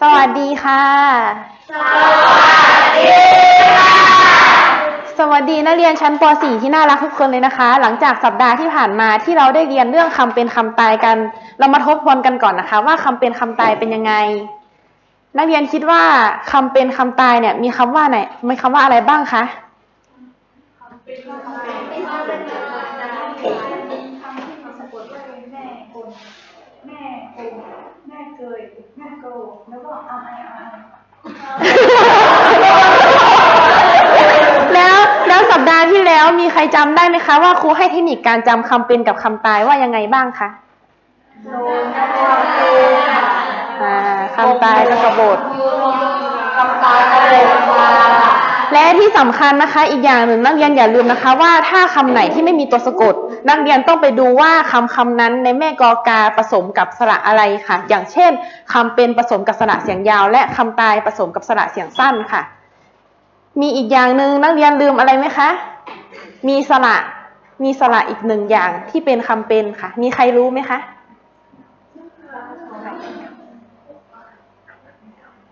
สวัสดีค่ะ สวัสดีสวัสดีนักเรียนชั้นป .4 ที่น่ารักทุกคนเลยนะคะ หลังจากสัปดาห์ที่ผ่านมาที่เราได้เรียนเรื่องคำเป็นคำตายกัน เรามาทบทวนกันก่อนนะคะ ว่าคำเป็นคำตายเป็นยังไง นักเรียนคิดว่าคำเป็นคำตายเนี่ย มีคำว่าไหนมีคำว่าอะไรบ้างคะแม่คนแม่โกแม่เกยแม่โกแล้วก็เอาไอเอาไอแล้วแล้วสัปดาห์ที่แล้วมีใครจำได้ไหมคะว่าครูให้เทคนิคการจำคำเป็นกับคำตายว่ายังไงบ้างคะโลนะคะโลค่ะอ่าคำตายและโบด คำตายอะไรมา และที่สำคัญนะคะ อีกอย่างหนึ่งนักเรียนอย่าลืมนะคะ ว่าถ้าคำไหนที่ไม่มีตัวสะกด นักเรียนต้องไปดูว่าคำคำนั้นในแม่กอกาผสมกับสระอะไรค่ะ อย่างเช่นคำเป็นผสมกับสระเสียงยาว และคำตายผสมกับสระเสียงสั้นค่ะ มีอีกอย่างหนึ่งนักเรียนลืมอะไรไหมคะ มีสระมีสระอีกหนึ่งอย่างที่เป็นคำเป็นค่ะ มีใครรู้ไหมคะ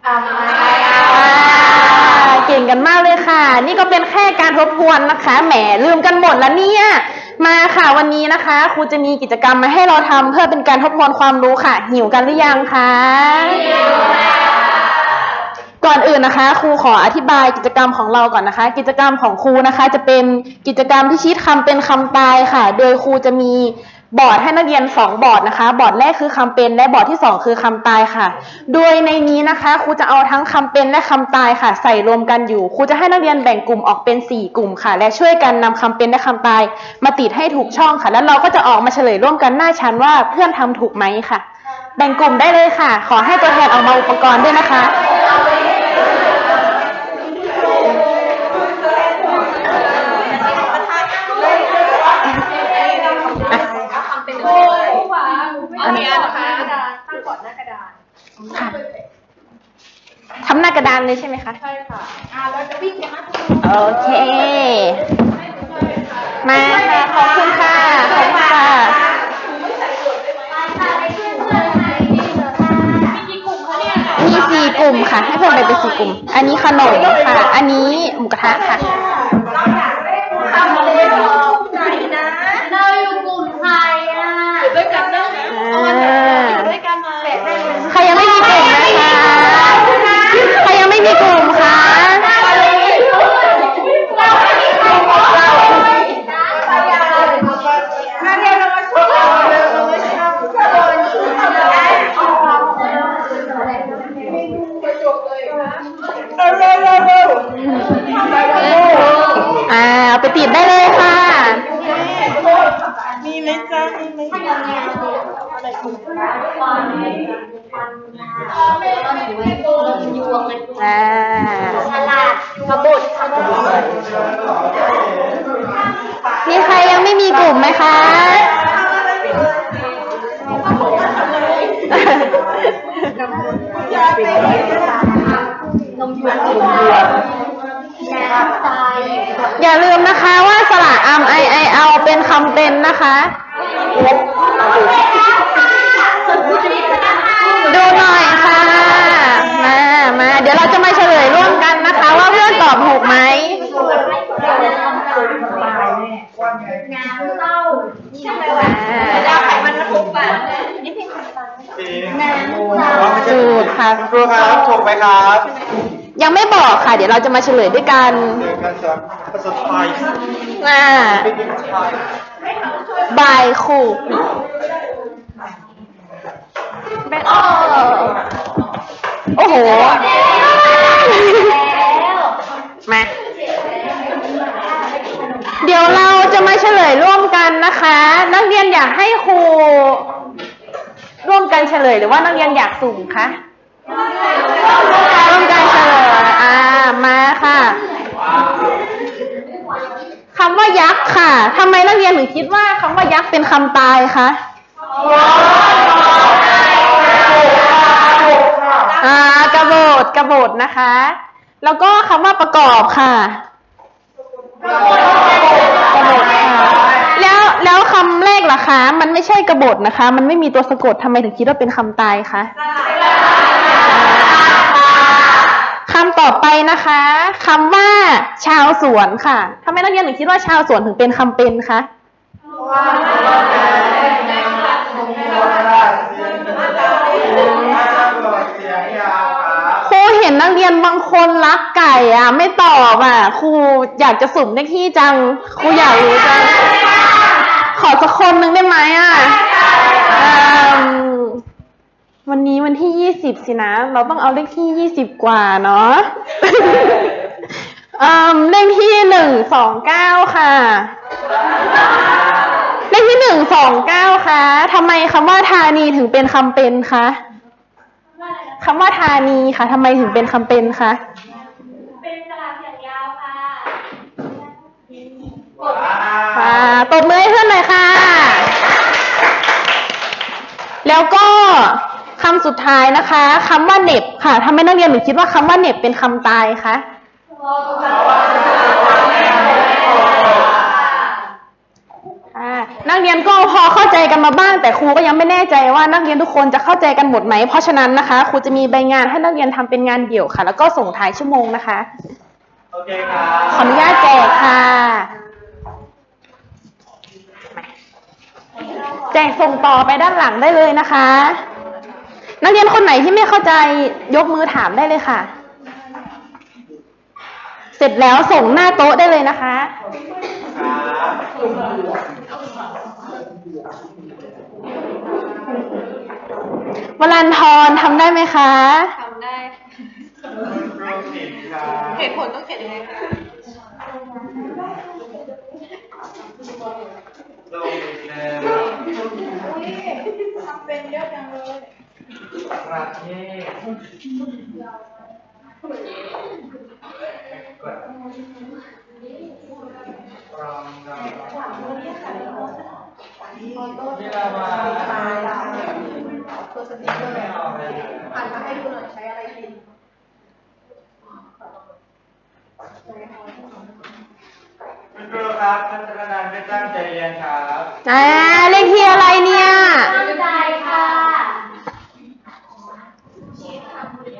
อาอ่า เก่งกันมากเลยค่ะ นี่ก็เป็นแค่การทบทวนนะคะ แหมลืมกันหมดแล้วเนี่ย มาค่ะวันนี้นะคะครูจะมีกิจกรรมมาให้เราทำเพื่อเป็นการทบทวนความรู้ค่ะ หิวกันหรือยังคะก่อนอื่นนะคะ ครูขออธิบายกิจกรรมของเราก่อนนะคะ กิจกรรมของครูนะคะ จะเป็นกิจกรรมที่ชี้คำเป็นคำตายค่ะ โดยครูจะมี บอร์ดให้นักเรียนสองบอร์ดนะคะ บอร์ดแรกคือคำเป็นและบอร์ดที่สองคือคำตายค่ะ โดยในนี้นะคะครูจะเอาทั้งคำเป็นและคำตายค่ะ ใส่รวมกันอยู่ครูจะให้นักเรียนแบ่งกลุ่มออกเป็นสี่กลุ่มค่ะ และช่วยกันนำคำเป็นและคำตาย มาติดให้ถูกช่องค่ะ แล้วเราก็จะออกมาเฉลยร่วมกันหน้าชั้นว่าเพื่อนทำถูกไหมค่ะ แบ่งกลุ่มได้เลยค่ะ ขอให้ตัวแทนออกมาอุปกรณ์ด้วยนะคะ โอ้หวานเอาเนี่ยนะคะกระดานตั้งก่อนหน้ากระดาน ค่ะทำห น้ากระดานเลยใช่ไหมคะ ใช่ค่ะอ่าเราจะวิ่งกันนะโอเค มาค่ะขอบคุณค่ะ ขอบคุณค่ะมีกี่กลุ่มคะเนี่ยมีสี่กลุ่มค่ะ ให้เพื่อนไปเป็นสี่กลุ่ม อันนี้ขนมค่ะ อันนี้หมูกระทะค่ะทำเลยเหรอไหนนะเราอยู่กลุ่มไทยอะอยู่ด้วยกันได้ไหม อ่า อยู่ด้วยกันมาแม่ ใครยังไม่มีกลุ่มนะคะ ใครยังไม่มีกลุ่มคะ มาเรียนเรามาช่วยเรามาช่วย อ่าเอาไปติดได้เลยค่ะ มีไหมจ๊ะมีไหมอ่าฉลาดกระบดกระบดมีใครยังไม่มีกลุ่มไหมคะ เป็นคำเป็นนะคะ ดูหน่อยค่ะ มามาเดี๋ยวเราจะมาเฉลยร่วมกันนะคะ ว่าเพื่อนตอบถูกไหมงานเศร้าดาวไขมันมาทุบอะถูกค่ะครูครับถูกไหมครับ ยังไม่บอกค่ะ เดี๋ยวเราจะมาเฉลยด้วยกันเรียนการสอนภาษาไทยอ่าเป็นภาษาไทยบายครูแบงค์อ้อโอ้โห มา เดี๋ยวเราจะมาเฉลยร่วมกันนะคะ นักเรียนอยากให้ครู ร่วมกันเฉลยหรือว่านักเรียนอยากสุ่มคะร่วมกันเฉลย อ่ามาค่ะคำว่ายักษ์ค่ะทำไมนักเรียนถึงคิดว่าคำว่ายักษ์เป็นคำตายคะอ่ากระโบดกระโบดนะคะ แล้วก็คำว่าประกอบค่ะกระโบดค่ะแล้วแล้วคำแรกล่ะคะ มันไม่ใช่กบฏนะคะ มันไม่มีตัวสะกดทำไมถึงคิดว่าเป็นคำตายคะ คำต่อไปนะคะคำว่า ชาวสวนค่ะทำไมนักเรียนถึงคิดว่าชาวสวนถึงเป็นคำเป็นคะเสียงยาวครับครูเห็นนักเรียนบางคนรักไก่อะ ไม่ตอบอะครูอยากจะสุ่มเลขที่จังครูอยากรู้จังขอสักคนหนึ่งได้ไหมอะอืม วันนี้วันที่ยี่สิบสินะ เราต้องเอาเลขที่ยี่สิบกว่าเนาะอืมเลขที่หนึ่งสองเก้าค่ะ เลขที่หนึ่งสองเก้าคะทำไมคำว่าธานีถึงเป็นคำเป็นคะคำว่าธานีค่ะทำไมถึงเป็นคำเป็นคะเป็นสลับเสียงยาวค่ะอ่าตบมือให้เพื่อนหน่อยค่ะ แล้วก็ คำสุดท้ายนะคะคำว่าเหน็บค่ะทำไมนักเรียนถึงคิดว่าคำว่าเหน็บเป็นคำตายคะอ่านักเรียนก็พอเข้าใจกันมาบ้าง แต่ครูก็ยังไม่แน่ใจว่านักเรียนทุกคนจะเข้าใจกันหมดไหม เพราะฉะนั้นนะคะครูจะมีใบงานให้นักเรียนทำเป็นงานเดี่ยวค่ะ แล้วก็ส่งท้ายชั่วโมงนะคะโอเคครับขออนุญาตแจกค่ะแจกส่งต่อไปด้านหลังได้เลยนะคะ นักเรียนคนไหนที่ไม่เข้าใจยกมือถามได้เลยค่ะ เสร็จแล้วส่งหน้าโต๊ะได้เลยนะคะครับวลันทรทำได้ไหมคะทำได้รวมสิบครับเหตุผลต้องเขียนยังไงคะลงอีกหนึ่งทำเป็นเยอะจังเลย ประเทศกดรองดาวนี่เรามาตัวสติ๊กเกอร์ไม่ออกเลยอ่านมาให้ดูหน่อยใช้อะไรพิมพ์คุณครูครับท่านประธานไม่ตั้งใจเรียนครับอ่าเลขที่อะไรเนี่ย ตั้งใจค่ะชี้ทำด้วย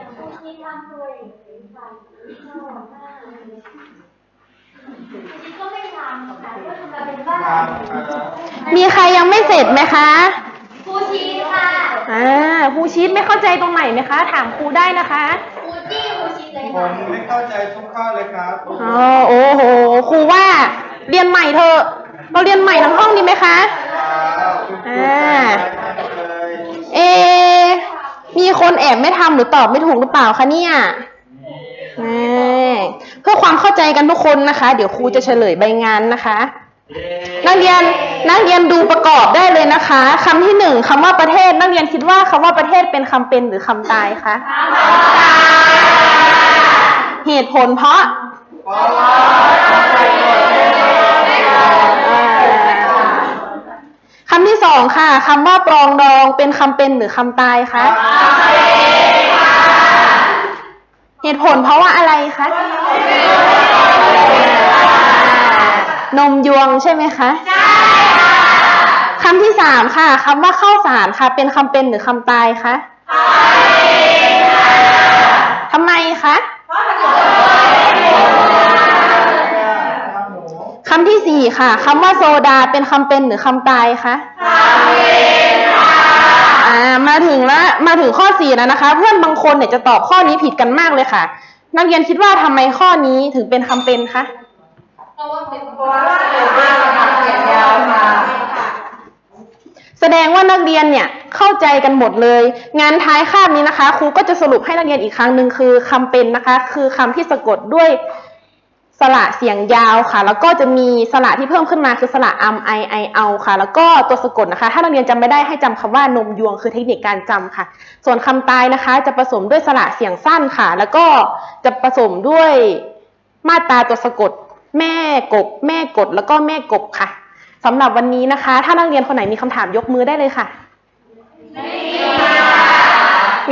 ชี้ทำด้วยชี้ก็ไม่ทำค่ะก็ทำมาเป็นบ้าครับนครับมีใครยังไม่เสร็จไหมคะครูชี้ค่ะอ่าครูชีตไม่เข้าใจตรงไหนไหมคะ ถามครูได้นะคะครูจี้ครูชี้เลยผค่ะมไม่เข้าใจทุกข้อเลยครับอ๋อโอ้โหครูว่า เรียนใหม่เถอะเราเรียนใหม่ทั้งห้องดีไหมคะ ครับคุณครูอ่าใช้ได้เลยเอ มีคนแอบไม่ทำหรือตอบไม่ถูกหรือเปล่าคะเนี่ยแน่ เพื่อความเข้าใจกันทุกคนนะคะ เดี๋ยวครูจะเฉลยใบงานนะคะ นักเรียนนักเรียนดูประกอบได้เลยนะคะคำที่หนึ่งคำว่าประเทศนักเรียนคิดว่าคำว่าประเทศเป็นคำเป็นหรือคำตายคะเหตุผลเพราะเพราะว่าคำที่สองค่ะคำว่าปรองดองเป็นคำเป็นหรือคำตายคะ เหตุผลเพราะว่าอะไรคะ นมยวงใช่ไหมคะใช่คำที่สามค่ะคำว่าข้าวสารค่ะ เป็นคำเป็นหรือคำตายคะทำไมคะข้าวหมูคำที่สี่ค่ะคำว่าโซดาเป็นคำเป็นหรือคำตายคะอ่า มาถึงแล้วมาถึงข้อสี่แล้วนะคะ เพื่อนบางคนเนี่ยจะตอบข้อนี้ผิดกันมากเลยค่ะ นักเรียนคิดว่าทำไมข้อนี้ถึงเป็นคำเป็นคะเพราะว่าเป็นเพราะว่าเสียงยาวค่ะแสดงว่านักเรียนเนี่ยเข้าใจกันหมดเลย งานท้ายคาบนี้นะคะ ครูก็จะสรุปให้นักเรียนอีกครั้งหนึ่งคือคำเป็นนะคะ คือคำที่สะกดด้วย สระเสียงยาวค่ะ แล้วก็จะมีสระที่เพิ่มขึ้นมาคือสระอัมไอไอเอาค่ะ แล้วก็ตัวสะกดนะคะ ถ้านักเรียนจำไม่ได้ให้จำคำว่านมยวงคือเทคนิคการจำค่ะ ส่วนคำตายนะคะ จะผสมด้วยสระเสียงสั้นค่ะ แล้วก็จะผสมด้วยมาตราตัวสะกด แม่กบ แม่กด แล้วก็แม่กบค่ะสำหรับวันนี้นะคะ ถ้านักเรียนคนไหนมีคำถามยกมือได้เลยค่ะ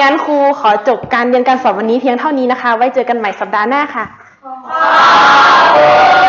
งั้นครูขอจบการเรียนการสอนวันนี้เพียงเท่านี้นะคะ ไว้เจอกันใหม่สัปดาห์หน้าค่ะ ขอบคุณ